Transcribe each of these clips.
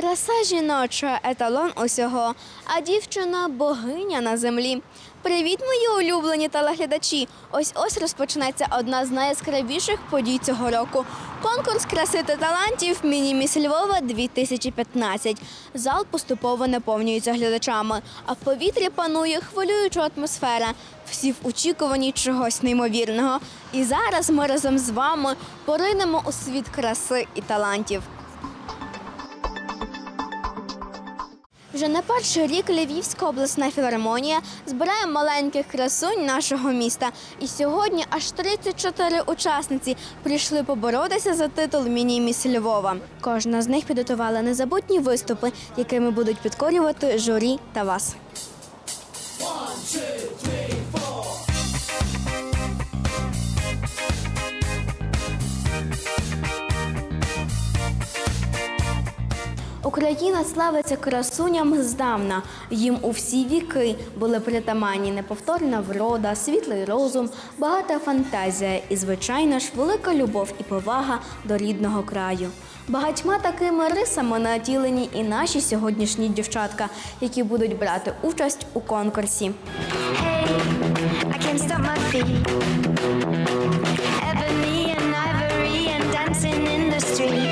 Краса жіноча еталон усього, а дівчина богиня на землі. Привіт, мої улюблені телеглядачі! Ось ось розпочнеться одна з найяскравіших подій цього року. Конкурс краси та талантів Мініміс Львова 2015. Зал поступово наповнюється глядачами, а в повітрі панує хвилююча атмосфера. Всі в очікуванні чогось неймовірного. І зараз ми разом з вами поринемо у світ краси і талантів. Вже не перший рік Львівська обласна філармонія збирає маленьких красунь нашого міста. І сьогодні аж 34 учасниці прийшли поборотися за титул Міні-міс Львова. Кожна з них підготувала незабутні виступи, якими будуть підкорювати журі та вас. Україна славиться красуням здавна. Їм у всі віки були притаманні неповторна врода, світлий розум, багата фантазія і, звичайно ж, велика любов і повага до рідного краю. Багатьма такими рисами натілені і наші сьогоднішні дівчатка, які будуть брати участь у конкурсі. Ebony and ivory and dancing in the street.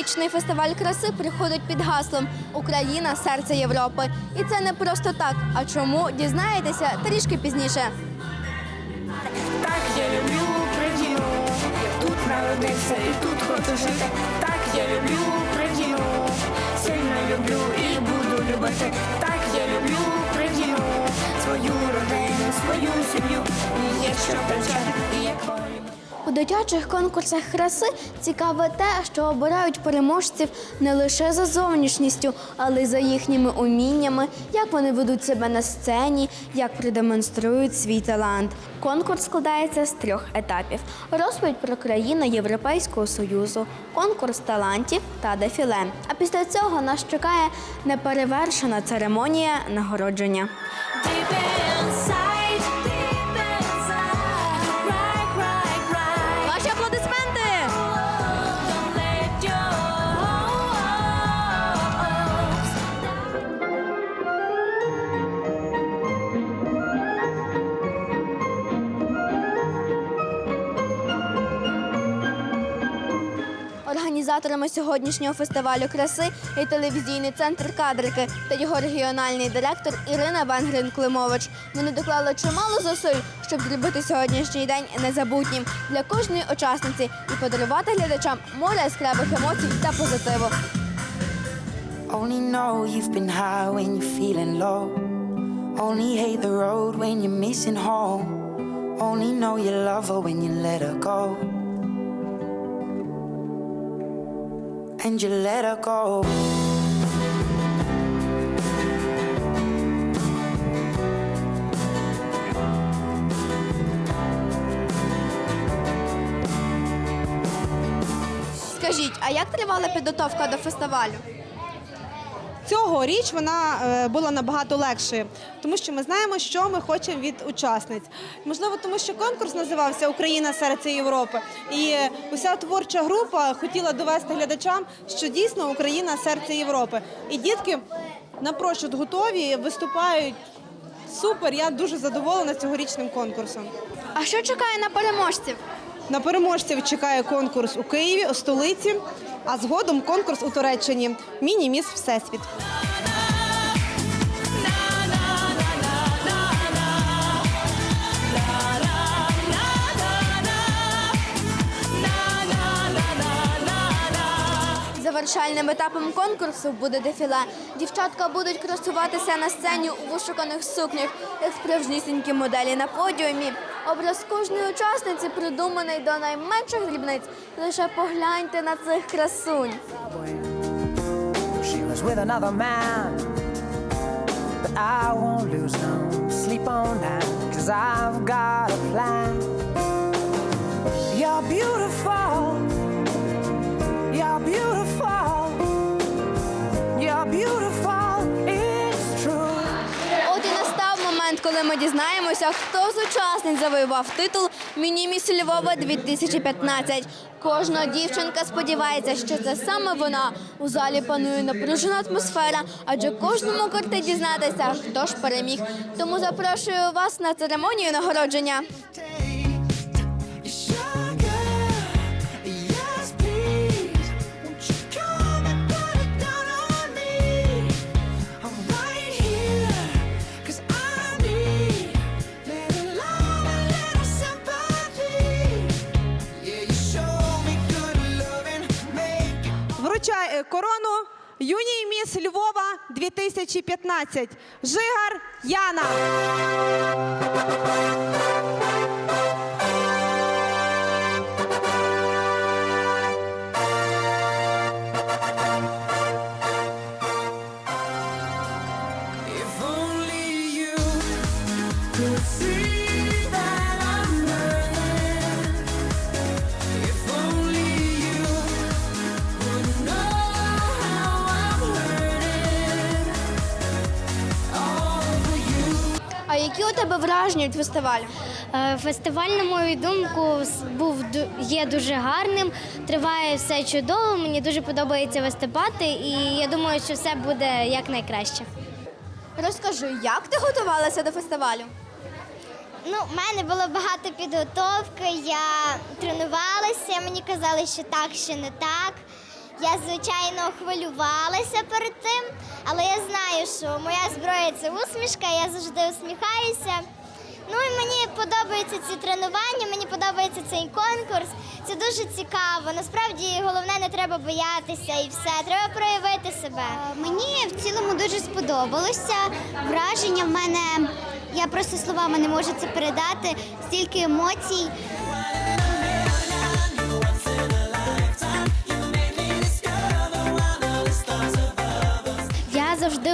Цьогорічний фестиваль краси приходить під гаслом Україна серце Європи. І це не просто так. А чому дізнаєтеся трішки пізніше. Так я люблю Україну, тут народився і тут хочу жити. Так я люблю Україну, сильно люблю і буду любити. Так я люблю Україну, свою родину, свою сім'ю. Є У дитячих конкурсах краси цікаве те, що обирають переможців не лише за зовнішністю, але й за їхніми уміннями, як вони ведуть себе на сцені, як продемонструють свій талант. Конкурс складається з трьох етапів: розповідь про країну Європейського союзу, конкурс талантів та дефіле. А після цього нас чекає неперевершена церемонія нагородження. Організаторами сьогоднішнього фестивалю краси є телевізійний центр кадрики та його регіональний директор Ірина Венгрин Климович. Вони доклали чимало зусиль, щоб зробити сьогоднішній день незабутнім для кожної учасниці і подарувати глядачам море яскравих емоцій та позитиву. Only know you've been high when you're feeling low. Only hate the road when you're missing home. Only know you love her when you let her go. And you let her go. Скажіть, а як тривала підготовка до фестивалю? Цьогоріч вона е, була набагато легшою, тому що ми знаємо, що ми хочемо від учасниць. Можливо, тому що конкурс називався Україна серце Європи, і уся творча група хотіла довести глядачам, що дійсно Україна серце Європи. І дітки напрочуд готові, виступають супер. Я дуже задоволена цьогорічним конкурсом. А що чекає на переможців? На переможців чекає конкурс у Києві, у столиці, а згодом конкурс у Туреччині. Міні-міс Всесвіт. Завершальним етапом конкурсу буде дефіле. Дівчатка будуть красуватися на сцені у вишуканих сукнях, як справжнісінькі моделі на подіумі. Образ кожної учасниці придуманий до найменших дрібниць. Лише погляньте на цих красунь. She was with another man. But I won't От і настав момент, коли ми дізнаємося, хто з учасників учасниць завоював титул Мініміс Львова 2015. Кожна дівчинка сподівається, що це саме вона. У залі панує напружена атмосфера, адже кожному корти дізнатися, хто ж переміг. Тому запрошую вас на церемонію нагородження. Корону юній міс Львова 2015. Жигар Яна. Тебе враження від фестивалю? Е, Фестиваль, на мою думку, був є дуже гарним. Триває все чудово. Мені дуже подобається виступати, і я думаю, що все буде як найкраще. Розкажи, як ти готувалася до фестивалю? Ну, в мене було багато підготовки. Я тренувалася, мені казали, що так, що не так. Я, звичайно, хвилювалася перед тим, але я знаю, що моя зброя це усмішка, я завжди усміхаюся. Ну і мені подобаються ці тренування, мені подобається цей конкурс. Це дуже цікаво. Насправді головне не треба боятися і все. Треба проявити себе. Мені в цілому дуже сподобалося. Враження в мене. Я просто словами не можу це передати. Стільки емоцій.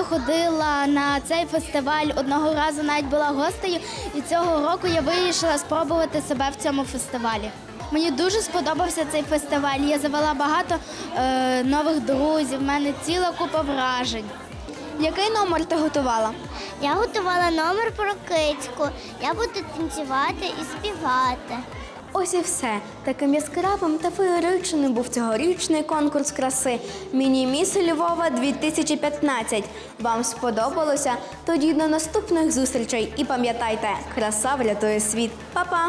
Ходила на цей фестиваль. Одного разу навіть була гостею, і цього року я вирішила спробувати себе в цьому фестивалі. Мені дуже сподобався цей фестиваль. Я завела багато е, нових друзів. в мене ціла купа вражень. Який номер ти готувала? Я готувала номер про кицьку. Я буду танцювати і співати. Ось і все. Таким яскравим та феєричним був цьогорічний конкурс краси Міні-міс Львова 2015. Вам сподобалося? Тоді до наступних зустрічей і пам'ятайте, краса врятує світ. Па-па!